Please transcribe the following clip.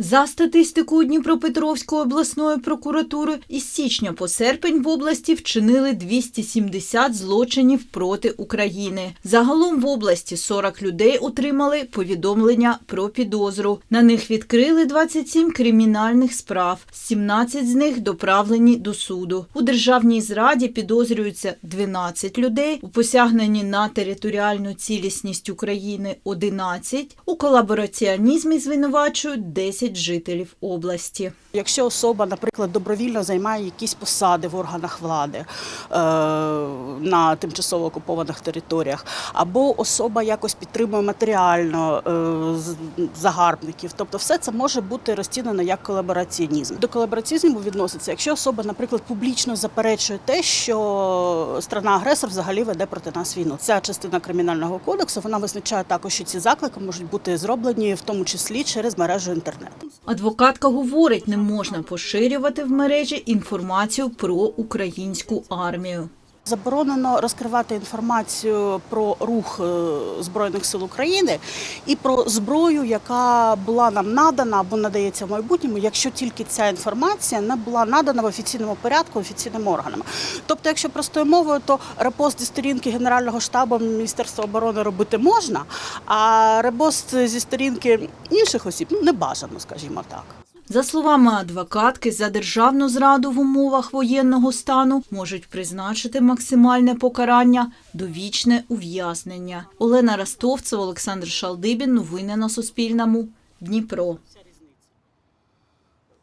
За статистикою Дніпропетровської обласної прокуратури, із січня по серпень в області вчинили 270 злочинів проти України. Загалом в області 40 людей отримали повідомлення про підозру. На них відкрили 27 кримінальних справ, 17 з них доправлені до суду. У державній зраді підозрюються 12 людей, у посягненні на територіальну цілісність України 11, у колабораціонізмі звинувачують 10 жителів області. Якщо особа, наприклад, добровільно займає якісь посади в органах влади е, на тимчасово окупованих територіях, або особа якось підтримує матеріально е, загарбників, тобто все це може бути розцінено як колабораціонізм. До колабораціонізму відноситься, якщо особа, наприклад, публічно заперечує те, що страна-агресор взагалі веде проти нас війну. Ця частина кримінального кодексу вона визначає також, що ці заклики можуть бути зроблені в тому числі через мережу інтернет. Адвокатка говорить, не можна поширювати в мережі інформацію про українську армію. Заборонено розкривати інформацію про рух е, збройних сил України і про зброю, яка була нам надана або надається в майбутньому, якщо тільки ця інформація не була надана в офіційному порядку офіційними органами. Тобто, якщо простою мовою, то репост зі сторінки Генерального штабу Міністерства оборони робити можна, а репост зі сторінки інших осіб ну не бажано, скажімо так. За словами адвокатки, за державну зраду в умовах воєнного стану можуть призначити максимальне покарання – довічне ув'язнення. Олена Ростовцева, Олександр Шалдибін. Новини на Суспільному. Дніпро.